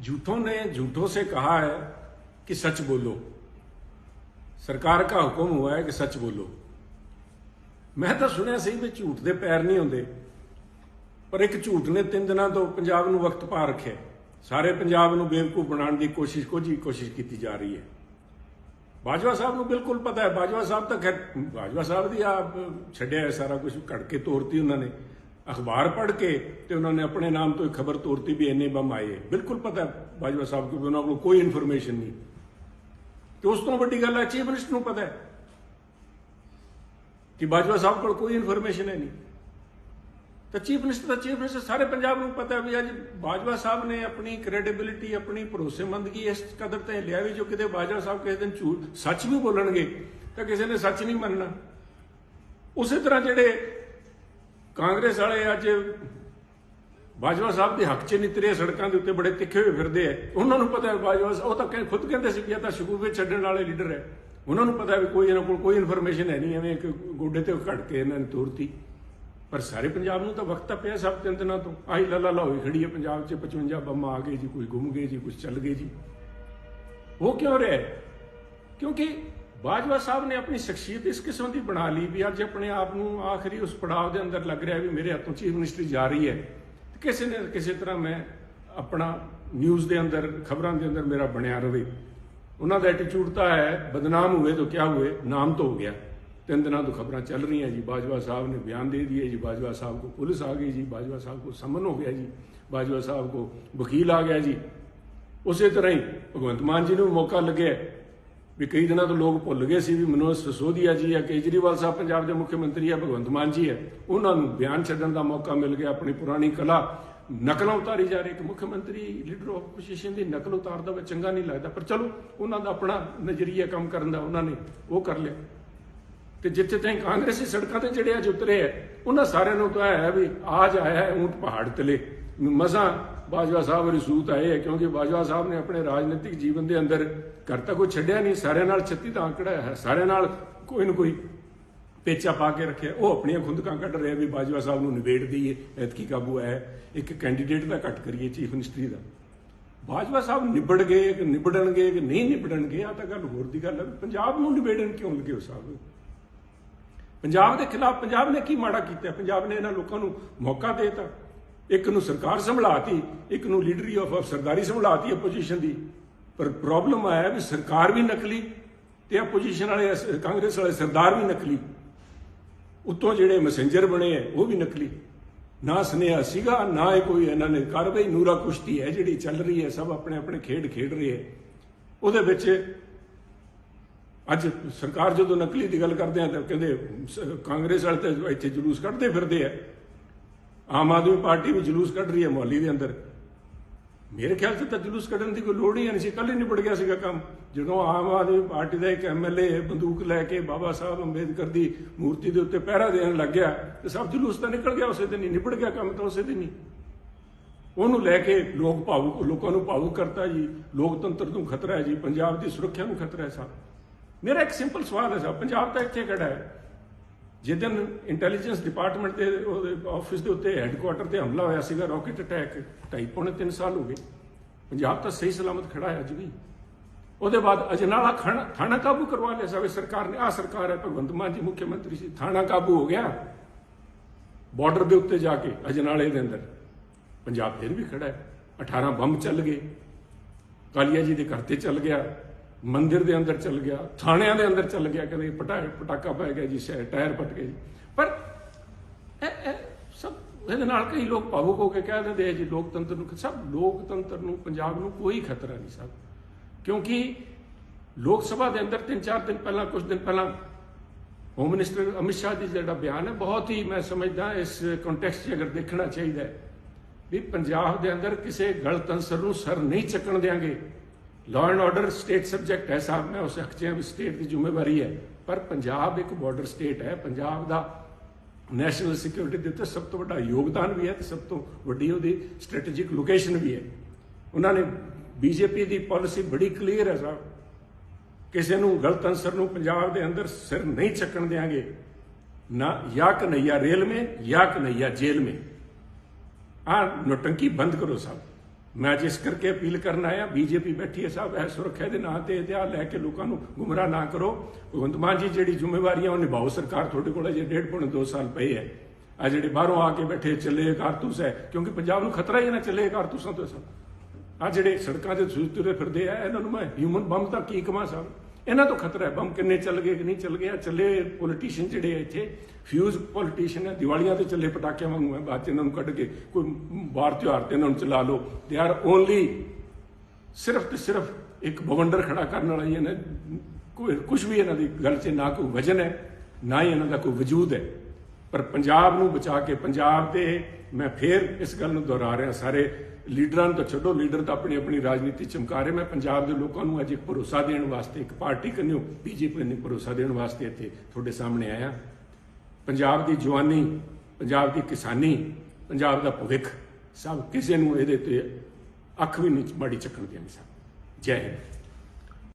झूठों ने झूठों से कहा है कि सच बोलो ਸਰਕਾਰ ਦਾ ਹੁਕਮ हुआ है कि सच बोलो ਮੈਂ ਤਾਂ ਸੁਣਿਆ ਸੀ ਵੀ ਝੂਠ ਦੇ ਪੈਰ ਨਹੀਂ ਹੁੰਦੇ ਪਰ ਇੱਕ ਝੂਠ ਨੇ ਤਿੰਨ ਦਿਨਾਂ ਤੋਂ ਪੰਜਾਬ ਨੂੰ ਵਕਤ ਪਾ ਰੱਖਿਆ ਸਾਰੇ ਪੰਜਾਬ ਨੂੰ ਬੇਵਕੂਫ ਬਣਾਉਣ ਦੀ ਕੋਸ਼ਿਸ਼ ਕੋਜੀ ਕੋਸ਼ਿਸ਼ ਕੀਤੀ ਜਾ ਰਹੀ ਹੈ ਬਾਜਵਾ ਸਾਹਿਬ ਨੂੰ ਬਿਲਕੁਲ ਪਤਾ ਹੈ ਬਾਜਵਾ ਸਾਹਿਬ ਤਾਂ ਖੈਰ ਬਾਜਵਾ ਸਾਹਿਬ ਦੀ ਆਪ ਛੱਡਿਆ ਹੈ ਸਾਰਾ ਕੁਝ ਘੜ ਕੇ ਤੋਰਤੀ ਉਹਨਾਂ ਨੇ ਅਖਬਾਰ ਪੜ੍ਹ ਕੇ ਤੇ ਉਹਨਾਂ ਨੇ ਆਪਣੇ ਨਾਮ ਤੋਂ ਇੱਕ ਖਬਰ ਤੋਰਤੀ ਵੀ ਇੰਨੇ ਬੰਮ ਆਏ ਬਿਲਕੁਲ ਪਤਾ ਬਾਜਵਾ ਸਾਹਿਬ ਨੂੰ ਉਹਨਾਂ ਕੋਲ ਕੋਈ ਇਨਫੋਰਮੇਸ਼ਨ ਨਹੀਂ। ਤੇ ਉਸ ਤੋਂ ਵੱਡੀ ਗੱਲ ਹੈ ਚੀਫ ਮਿਨਿਸਟਰ ਨੂੰ ਪਤਾ ਹੈ ਕਿ ਬਾਜਵਾ ਸਾਹਿਬ ਕੋਲ ਕੋਈ ਇਨਫੋਰਮੇਸ਼ਨ ਹੈ ਨਹੀਂ। ਤਾਂ ਚੀਫ ਮਿਨਿਸਟਰ ਦਾ ਚੀਫ ਮਿਨਿਸਟਰ ਸਾਰੇ ਪੰਜਾਬ ਨੂੰ ਪਤਾ ਵੀ ਅੱਜ ਬਾਜਵਾ ਸਾਹਿਬ ਨੇ ਆਪਣੀ ਕ੍ਰੈਡੀਬਿਲਿਟੀ ਆਪਣੀ ਭਰੋਸੇਮੰਦਗੀ ਇਸ ਕਦਰ ਤੇ ਲਿਆ ਵੀ ਜੋ ਕਿਤੇ ਬਾਜਵਾ ਸਾਹਿਬ ਕਿਸੇ ਦਿਨ ਝੂਠ, ਸੱਚ ਵੀ ਬੋਲਣਗੇ ਤਾਂ ਕਿਸੇ ਨੇ ਸੱਚ ਨਹੀਂ ਮੰਨਣਾ। ਉਸੇ ਤਰ੍ਹਾਂ ਜਿਹੜੇ ਕਾਂਗਰਸ ਵਾਲੇ ਅੱਜ ਬਾਜਵਾ ਸਾਹਿਬ ਦੇ ਹੱਕ 'ਚ ਨਿਤਰੇ ਸੜਕਾਂ ਦੇ ਉੱਤੇ ਬੜੇ ਤਿੱਖੇ ਹੋਏ ਫਿਰਦੇ ਐ ਉਹਨਾਂ ਨੂੰ ਪਤਾ ਹੈ ਬਾਜਵਾ ਉਹ ਤਾਂ ਕਹਿ- ਖੁਦ ਕਹਿੰਦੇ ਸੀ ਕਿ ਇਹ ਤਾਂ ਸ਼ਗੂਫੇ ਛੱਡਣ ਵਾਲੇ ਲੀਡਰ ਹੈ। ਉਹਨਾਂ ਨੂੰ ਪਤਾ ਵੀ ਕੋਈ ਇਹਨਾਂ ਕੋਲ ਕੋਈ ਇਨਫੋਰਮੇਸ਼ਨ ਹੈ ਨਹੀਂ, ਐਵੇਂ ਕਿ ਗੋਡੇ ਤੇ ਘੜ ਕੇ ਇਹਨਾਂ ਨੇ ਤੋਰਤੀ। ਪਰ ਸਾਰੇ ਪੰਜਾਬ ਨੂੰ ਤਾਂ ਵਕਤ ਤਾਂ ਪਿਆ ਸਭ ਤਿੰਨ ਦਿਨਾਂ ਤੋਂ। ਆਹੀ ਲੱਲਾ ਲਾ ਹੋਈ ਖੜੀ ਹੈ ਪੰਜਾਬ 'ਚ 55 ਬੰਮ ਆ ਗਏ ਜੀ, ਕੋਈ ਗੁੰਮ ਗਏ ਜੀ ਕੁਝ ਚੱਲ ਗਏ ਜੀ। ਉਹ ਕਿਉਂ ਰਿਹਾ ਕਿਉਂਕਿ ਬਾਜਵਾ ਸਾਹਿਬ ਨੇ ਆਪਣੀ ਸ਼ਖਸੀਅਤ ਇਸ ਕਿਸਮ ਦੀ ਬਣਾ ਲਈ ਵੀ ਅੱਜ ਆਪਣੇ ਆਪ ਨੂੰ ਆਖਰੀ ਉਸ ਪੜਾਅ ਦੇ ਅੰਦਰ ਲੱਗ ਰਿਹਾ ਵੀ ਮੇਰੇ ਹੱਥੋਂ ਚੀਫ ਮਿਨਿਸਟਰੀ ਜਾ ਰਹੀ ਹੈ। ਕਿਸੇ ਨੇ ਕਿਸੇ ਤਰ੍ਹਾਂ ਮੈਂ ਆਪਣਾ ਨਿਊਜ਼ ਦੇ ਅੰਦਰ, ਖਬਰਾਂ ਦੇ ਅੰਦਰ ਮੇਰਾ ਬਣਿਆ ਰਵੇ। ਉਹਨਾਂ ਦਾ ਐਟੀਟਿਊਡ ਤਾਂ ਹੈ, ਬਦਨਾਮ ਹੋਵੇ ਤਾਂ ਕਿਆ ਹੋਵੇ, ਨਾਮ ਤਾਂ ਹੋ ਗਿਆ। ਤਿੰਨ ਦਿਨਾਂ ਤੋਂ ਖਬਰਾਂ ਚੱਲ ਰਹੀਆਂ ਜੀ। ਬਾਜਵਾ ਸਾਹਿਬ ਨੇ ਬਿਆਨ ਦੇ ਦਿਏ ਜੀ। ਬਾਜਵਾ ਸਾਹਿਬ ਕੋ ਪੁਲਿਸ ਆ ਗਈ ਜੀ। ਬਾਜਵਾ ਸਾਹਿਬ ਕੋ ਸਮਨ ਹੋ ਗਿਆ ਜੀ। ਬਾਜਵਾ ਸਾਹਿਬ ਕੋ ਵਕੀਲ ਆ ਗਿਆ ਜੀ। ਉਸੇ ਤਰ੍ਹਾਂ ਹੀ ਭਗਵੰਤ ਮਾਨ ਜੀ ਨੂੰ ਵੀ ਮੌਕਾ ਲੱਗਿਆ। ਵੀ ਕਈ ਦਿਨਾਂ ਤੋਂ ਲੋਕ ਭੁੱਲ ਗਏ ਸੀ ਵੀ ਮਨੋਜ ਸਸੋਦੀਆ ਜੀ ਆ ਕੇਜਰੀਵਾਲ ਸਾਹਿਬ ਪੰਜਾਬ ਦੇ ਮੁੱਖ ਮੰਤਰੀ ਆ ਭਗਵੰਤ ਮਾਨ ਜੀ ਹੈ। ਉਹਨਾਂ ਨੂੰ ਬਿਆਨ ਛੱਡਣ ਦਾ ਮੌਕਾ ਮਿਲ ਗਿਆ, ਆਪਣੀ ਪੁਰਾਣੀ ਕਲਾ ਨਕਲਾਂ ਉਤਾਰੀ ਜਾ ਰਹੀ। ਇੱਕ ਮੁੱਖ ਮੰਤਰੀ ਲੀਡਰ ਆਫ ਆਪੋਜੀਸ਼ਨ ਦੀ ਨਕਲ ਉਤਾਰਦਾ ਵਾ ਚੰਗਾ ਨਹੀਂ ਲੱਗਦਾ। ਪਰ ਚਲੋ, ਉਹਨਾਂ ਦਾ ਆਪਣਾ ਨਜ਼ਰੀਆ ਕੰਮ ਕਰਨ ਦਾ ਉਹਨਾਂ ਨੇ ਉਹ ਕਰ ਲਿਆ। ਤੇ ਜਿੱਥੇ ਤਾਈਂ ਕਾਂਗਰਸੀ ਸੜਕਾਂ ਤੇ ਜਿਹੜੇ ਅੱਜ ਉਤਰੇ ਆ ਉਹਨਾਂ ਸਾਰਿਆਂ ਨੂੰ ਤਾਂ ਹੈ ਵੀ ਆਜ ਆਇਆ ਹੈ ਊਂਟ ਪਹਾੜ ਤਲੇ। ਮਜ਼ਾ ਬਾਜਵਾ ਸਾਹਿਬ ਵਾਲੀ ਸੂਤ ਆਏ ਹੈ, ਕਿਉਂਕਿ ਬਾਜਵਾ ਸਾਹਿਬ ਨੇ ਆਪਣੇ ਰਾਜਨੀਤਿਕ ਜੀਵਨ ਦੇ ਅੰਦਰ ਘਰ ਤਾਂ ਕੋਈ ਛੱਡਿਆ ਨਹੀਂ, ਸਾਰਿਆਂ ਨਾਲ 36 ਤਾਂ ਕਢਾਇਆ ਹੈ, ਸਾਰਿਆਂ ਨਾਲ ਕੋਈ ਨਾ ਕੋਈ ਪੇਚਾ ਪਾ ਕੇ ਰੱਖਿਆ। ਉਹ ਆਪਣੀਆਂ ਖੁੰਦਕਾਂ ਕੱਢ ਰਿਹਾ ਵੀ ਬਾਜਵਾ ਸਾਹਿਬ ਨੂੰ ਨਿਬੇੜ ਦਈਏ, ਐਤਕੀ ਕਾਬੂ ਹੈ, ਇੱਕ ਕੈਂਡੀਡੇਟ ਦਾ ਘੱਟ ਕਰੀਏ ਚੀਫ ਮਿਨਿਸਟਰੀ ਦਾ। ਬਾਜਵਾ ਸਾਹਿਬ ਨਿਬੜ ਗਏ, ਕਿ ਨਿਬੜਨਗੇ, ਕਿ ਨਹੀਂ ਨਿਬੜਨਗੇ ਆ ਤਾਂ ਗੱਲ ਹੋਰ ਦੀ ਗੱਲ ਹੈ, ਵੀ ਪੰਜਾਬ ਨੂੰ ਨਿਬੇੜਨ ਕਿਉਂ ਲੱਗੇ ਹੋ ਸਾਹਿਬ? ਪੰਜਾਬ ਦੇ ਖਿਲਾਫ, ਪੰਜਾਬ ਨੇ ਕੀ ਮਾੜਾ ਕੀਤਾ? ਪੰਜਾਬ ਨੇ ਇਹਨਾਂ ਲੋਕਾਂ ਨੂੰ ਮੌਕਾ ਦੇਤਾ। ਇੱਕ ਨੂੰ ਸਰਕਾਰ ਸੰਭਲਾਤੀ, ਇੱਕ ਨੂੰ ਲੀਡਰੀ ਆਫ ਸਰਦਾਰੀ ਸੰਭਲਾਤੀ ਆਪੋਜੀਸ਼ਨ ਦੀ। ਪਰ ਪ੍ਰੋਬਲਮ ਆਇਆ ਵੀ ਸਰਕਾਰ ਵੀ ਨਕਲੀ ਤੇ ਆਪੋਜੀਸ਼ਨ ਵਾਲੇ, ਕਾਂਗਰਸ ਵਾਲੇ ਸਰਦਾਰ ਵੀ ਨਕਲੀ। ਉੱਤੋਂ ਜਿਹੜੇ ਮੈਸੇਂਜਰ ਬਣੇ ਐ ਉਹ ਵੀ ਨਕਲੀ। ਨਾ ਸੁਨੇਹਾ ਸੀਗਾ, ਨਾ ਇਹ ਕੋਈ ਇਹਨਾਂ ਨੇ ਕਾਰਵਾਈ, ਨੂਰਾ ਕੁਸ਼ਤੀ ਹੈ ਜਿਹੜੀ ਚੱਲ ਰਹੀ ਹੈ, ਸਭ ਆਪਣੇ ਆਪਣੇ ਖੇਡ ਖੇਡ ਰਹੇ ਹੈ। ਉਹਦੇ ਵਿੱਚ ਅੱਜ ਸਰਕਾਰ ਜਦੋਂ ਨਕਲੀ ਦੀ ਗੱਲ ਕਰਦੇ ਆ ਤਾਂ ਕਹਿੰਦੇ ਕਾਂਗਰਸ ਵਾਲੇ ਤਾਂ ਇੱਥੇ ਜਲੂਸ ਕੱਢਦੇ ਫਿਰਦੇ ਆ। ਆਮ ਆਦਮੀ ਪਾਰਟੀ ਵੀ ਜਲੂਸ ਕੱਢ ਰਹੀ ਹੈ ਮੋਹਾਲੀ ਦੇ ਅੰਦਰ। ਮੇਰੇ ਖਿਆਲ 'ਚ ਤਾਂ ਜਲੂਸ ਕੱਢਣ ਦੀ ਕੋਈ ਲੋੜ ਹੀ ਨਹੀਂ ਸੀ। ਕੱਲ ਹੀ ਨਿਬੜ ਗਿਆ ਸੀਗਾ ਕੰਮ। ਜਦੋਂ ਆਮ ਆਦਮੀ ਪਾਰਟੀ ਦਾ ਇੱਕ ਐਮਐਲਏ ਬੰਦੂਕ ਲੈ ਕੇ ਬਾਬਾ ਸਾਹਿਬ ਅੰਬੇਦਕਰ ਦੀ ਮੂਰਤੀ ਦੇ ਉੱਤੇ ਪਹਿਰਾ ਦੇਣ ਲੱਗ ਗਿਆ, ਤੇ ਸਭ ਜਲੂਸ ਤਾਂ ਨਿਕਲ ਗਿਆ, ਉਸੇ ਦਿਨ ਹੀ ਨਿਬੜ ਗਿਆ ਕੰਮ ਤਾਂ ਉਸੇ ਦਿਨ ਹੀ। ਉਹਨੂੰ ਲੈ ਕੇ ਲੋਕ ਭਾਵੁਕ, ਲੋਕਾਂ ਨੂੰ ਭਾਵੁਕ ਕਰਤਾ ਜੀ। ਲੋਕਤੰਤਰ ਨੂੰ ਖਤਰਾ ਹੈ ਜੀ। ਪੰਜਾਬ ਦੀ ਸੁਰੱਖਿਆ ਨੂੰ ਖਤਰਾ ਹੈ ਸਾਹਿਬ ਮੇਰਾ ਇੱਕ ਸਿੰਪਲ ਸਵਾਲ ਹੈ ਸਾਹਿਬ ਪੰਜਾਬ ਤਾਂ ਇੱਥੇ ਖੜਾ ਹੈ। ਜਿੱਦਨ ਇੰਟੈਲੀਜੈਂਸ ਡਿਪਾਰਟਮੈਂਟ ਦੇ ਉਹਦੇ ਆਫਿਸ ਦੇ ਉੱਤੇ ਹੈੱਡਕੁਆਟਰ ਤੇ ਹਮਲਾ ਹੋਇਆ ਸੀਗਾ ਰਾਕੇਟ ਅਟੈਕ ਢਾਈ ਪੌਣੇ 3 ਸਾਲ ਹੋ ਗਏ। ਪੰਜਾਬ ਤਾਂ ਸਹੀ ਸਲਾਮਤ ਖੜਾ ਹੈ ਅੱਜ ਵੀ। ਉਹਦੇ ਬਾਅਦ ਅਜਨਾਲਾ ਖਾਣਾ, ਥਾਣਾ ਕਾਬੂ ਕਰਵਾ ਲਿਆ ਸਾਵੇ ਸਰਕਾਰ ਨੇ। ਆ ਸਰਕਾਰ ਹੈ ਭਗਵੰਤ ਮਾਨ ਜੀ, ਮੁੱਖ ਮੰਤਰੀ ਸੀ। ਥਾਣਾ ਕਾਬੂ ਹੋ ਗਿਆ। ਬਾਰਡਰ ਦੇ ਉੱਤੇ ਜਾ ਕੇ ਅਜਨਾਲੇ ਦੇ ਅੰਦਰ। ਪੰਜਾਬ ਫਿਰ ਵੀ ਖੜਾ ਹੈ। 18 ਬੰਬ ਚੱਲ ਗਏ। ਕਾਲੀਆ ਜੀ ਦੇ ਘਰ ਤੇ ਚੱਲ ਗਿਆ। ਮੰਦਿਰ ਦੇ ਅੰਦਰ ਚੱਲ ਗਿਆ, ਥਾਣਿਆਂ ਦੇ ਅੰਦਰ ਚੱਲ ਗਿਆ, ਕਦੇ ਪਟਾ, ਪਟਾਕਾ ਪੈ ਗਿਆ ਜੀ ਸ਼ਾਇਦ ਟਾਇਰ ਪਟ ਗਏ ਜੀ। ਪਰ ਇਹ ਇਹ ਸਭ ਇਹਦੇ ਨਾਲ ਕਈ ਲੋਕ ਭਾਵੁਕ ਹੋ ਕੇ ਕਹਿ ਦਿੰਦੇ ਆ ਜੀ, ਲੋਕਤੰਤਰ ਨੂੰ ਸਭ ਲੋਕਤੰਤਰ ਨੂੰ, ਪੰਜਾਬ ਨੂੰ ਕੋਈ ਖਤਰਾ ਨਹੀਂ ਸਭ। ਕਿਉਂਕਿ ਲੋਕ ਸਭਾ ਦੇ ਅੰਦਰ 3-4 ਦਿਨ ਪਹਿਲਾਂ ਕੁਝ ਦਿਨ ਪਹਿਲਾਂ ਹੋਮ ਮਿਨਿਸਟਰ ਅਮਿਤ ਸ਼ਾਹ ਜੀ ਜਿਹੜਾ ਬਿਆਨ ਹੈ, ਬਹੁਤ ਹੀ ਮੈਂ ਸਮਝਦਾ ਇਸ ਕੰਟੈਕਸਟ 'ਚ ਅਗਰ ਦੇਖਣਾ ਚਾਹੀਦਾ ਹੈ ਵੀ ਪੰਜਾਬ ਦੇ ਅੰਦਰ ਕਿਸੇ ਗਲਤ ਅੰਸਰ ਨੂੰ ਸਰ ਨਹੀਂ ਚੱਕਣ ਦੇਾਂਗੇ law and order state subject ਹੈ ਸਾਹਿਬ, ਮੈਂ ਉਸ ਹੱਕ ਵੀ ਸਟੇਟ ਦੀ ਜ਼ਿੰਮੇਵਾਰੀ ਹੈ। ਪਰ ਪੰਜਾਬ ਇੱਕ ਬਾਰਡਰ ਸਟੇਟ ਹੈ। ਪੰਜਾਬ ਦਾ ਨੈਸ਼ਨਲ ਸਿਕਿਉਰਿਟੀ ਦੇ ਉੱਤੇ ਸਭ ਤੋਂ ਵੱਡਾ ਯੋਗਦਾਨ ਵੀ ਹੈ ਤੇ ਸਭ ਤੋਂ ਵੱਡੀ ਉਹਦੀ ਸਟ੍ਰੈਟੇਜਿਕ ਲੋਕੇਸ਼ਨ ਵੀ ਹੈ। ਉਹਨਾਂ ਨੇ ਬੀਜੇਪੀ ਦੀ ਪਾਲਿਸੀ ਬੜੀ ਕਲੀਅਰ ਹੈ ਸਾਹਿਬ। ਕਿਸੇ ਨੂੰ ਗਲਤ ਅੰਸਰ ਨੂੰ ਪੰਜਾਬ ਦੇ ਅੰਦਰ ਸਿਰ ਨਹੀਂ ਚੱਕਣ ਦੇਾਂਗੇ ਨਾ ਜਾਂ ਕਨਈਆ ਰੇਲ ਮੇ ਜਾਂ ਕਨਈਆ ਜੇਲ ਮੇ। ਆ ਨੋਟੰਕੀ ਬੰਦ ਕਰੋ ਸਾਹਿਬ। ਮੈਂ ਜਿਸ ਕਰਕੇ ਅਪੀਲ ਕਰਨ ਆਇਆ, ਬੀਜੇਪੀ ਬੈਠੀ ਹੈ ਸਾਹਿਬ, ਇਹ ਸੁਰੱਖਿਆ ਦੇ ਨਾਂ ਤੇ ਇਤਿਹਾਸ ਲੈ ਕੇ ਲੋਕਾਂ ਨੂੰ ਗੁੰਮਰਾਹ ਨਾ ਕਰੋ। ਭਗਵੰਤ ਮਾਨ ਜੀ ਜਿਹੜੀ ਜ਼ਿੰਮੇਵਾਰੀਆਂ ਉਹ ਨਿਭਾਓ ਸਰਕਾਰ ਤੁਹਾਡੇ ਕੋਲ ਅਜੇ ਡੇਢ ਪੌਣੇ ਦੋ ਸਾਲ ਪਏ ਹੈ। ਆ ਜਿਹੜੇ ਬਾਹਰੋਂ ਆ ਕੇ ਬੈਠੇ ਚੱਲੇ ਕਾਰਤੂਸ ਹੈ, ਕਿਉਂਕਿ ਪੰਜਾਬ ਨੂੰ ਖਤਰਾ ਹੀ ਨਾ ਚੱਲੇ ਕਾਰਤੂਸਾਂ ਤੋਂ ਸਭ। ਆ ਜਿਹੜੇ ਸੜਕਾਂ ਤੇ ਤੁਰੇ ਫਿਰਦੇ ਆ, ਇਹਨਾਂ ਨੂੰ ਮੈਂ ਹਿਊਮਨ ਬੰਬ ਤਾਂ ਕੀ ਕਮਾ ਸਾਹਿਬ। ਇਹਨਾਂ ਤੋਂ ਖਤਰਾ ਹੈ, ਬੰਬ ਕਿੰਨੇ ਚੱਲ ਗਏ ਕਿ ਨਹੀਂ ਚੱਲ ਗਏ ਚੱਲੇ ਪੋਲੀਟੀਸ਼ੀਅਨ ਜਿਹੜੇ ਆ ਇੱਥੇ ਫਿਊਜ਼ ਪੋਲੀਟੀਸ਼ੀਅਨ ਹੈ ਦੀਵਾਲੀਆਂ ਤੇ ਚੱਲੇ ਪਟਾਕਿਆਂ ਵਾਂਗੂ ਹੈ, ਬਾਅਦ ਚ ਇਹਨਾਂ ਨੂੰ ਕੱਢ ਕੇ ਕੋਈ ਬਾਹਰ ਤਿਉਹਾਰ ਤੇ ਇਹਨਾਂ ਨੂੰ ਚਲਾ ਲਓ। ਦੇ ਆਰ ਓਨਲੀ ਸਿਰਫ ਤੇ ਸਿਰਫ ਇੱਕ ਬਵੰਡਰ ਖੜਾ ਕਰਨ ਵਾਲਾ ਹੀ ਇਹਨਾਂ, ਕੋਈ ਕੁਝ ਵੀ ਇਹਨਾਂ ਦੀ ਗੱਲ 'ਚ ਨਾ ਕੋਈ ਵਜਨ ਹੈ, ਨਾ ਹੀ ਇਹਨਾਂ ਦਾ ਕੋਈ ਵਜੂਦ ਹੈ। ਪਰ ਪੰਜਾਬ ਨੂੰ ਬਚਾ ਕੇ ਪੰਜਾਬ ਦੇ, ਮੈਂ ਫੇਰ ਇਸ ਗੱਲ ਨੂੰ ਦੁਹਰਾ ਰਿਹਾ, ਸਾਰੇ ਲੀਡਰਾਂ ਨੂੰ ਤਾਂ ਛੱਡੋ, ਲੀਡਰ ਤਾਂ ਆਪਣੀ ਆਪਣੀ ਰਾਜਨੀਤੀ ਚਮਕਾ ਰਹੇ। ਮੈਂ ਪੰਜਾਬ ਦੇ ਲੋਕਾਂ ਨੂੰ ਅੱਜ ਇੱਕ ਭਰੋਸਾ ਦੇਣ ਵਾਸਤੇ ਇੱਕ ਪਾਰਟੀ ਕੰਨਿਓ, ਬੀਜੇਪੀ ਨੂੰ ਭਰੋਸਾ ਦੇਣ ਵਾਸਤੇ ਇੱਥੇ ਤੁਹਾਡੇ ਸਾਹਮਣੇ ਆਇਆ। ਪੰਜਾਬ ਦੀ ਜਵਾਨੀ, ਪੰਜਾਬ ਦੀ ਕਿਸਾਨੀ, ਪੰਜਾਬ ਦਾ ਭਵਿੱਖ, ਸਭ ਕਿਸੇ ਨੂੰ ਇਹਦੇ ਤੇ ਅੱਖ ਵੀ ਨਹੀਂ, ਮਾੜੀ ਚੱਕਣ ਦੇਣੀ, ਸਭ। ਜੈ ਹਿੰਦ।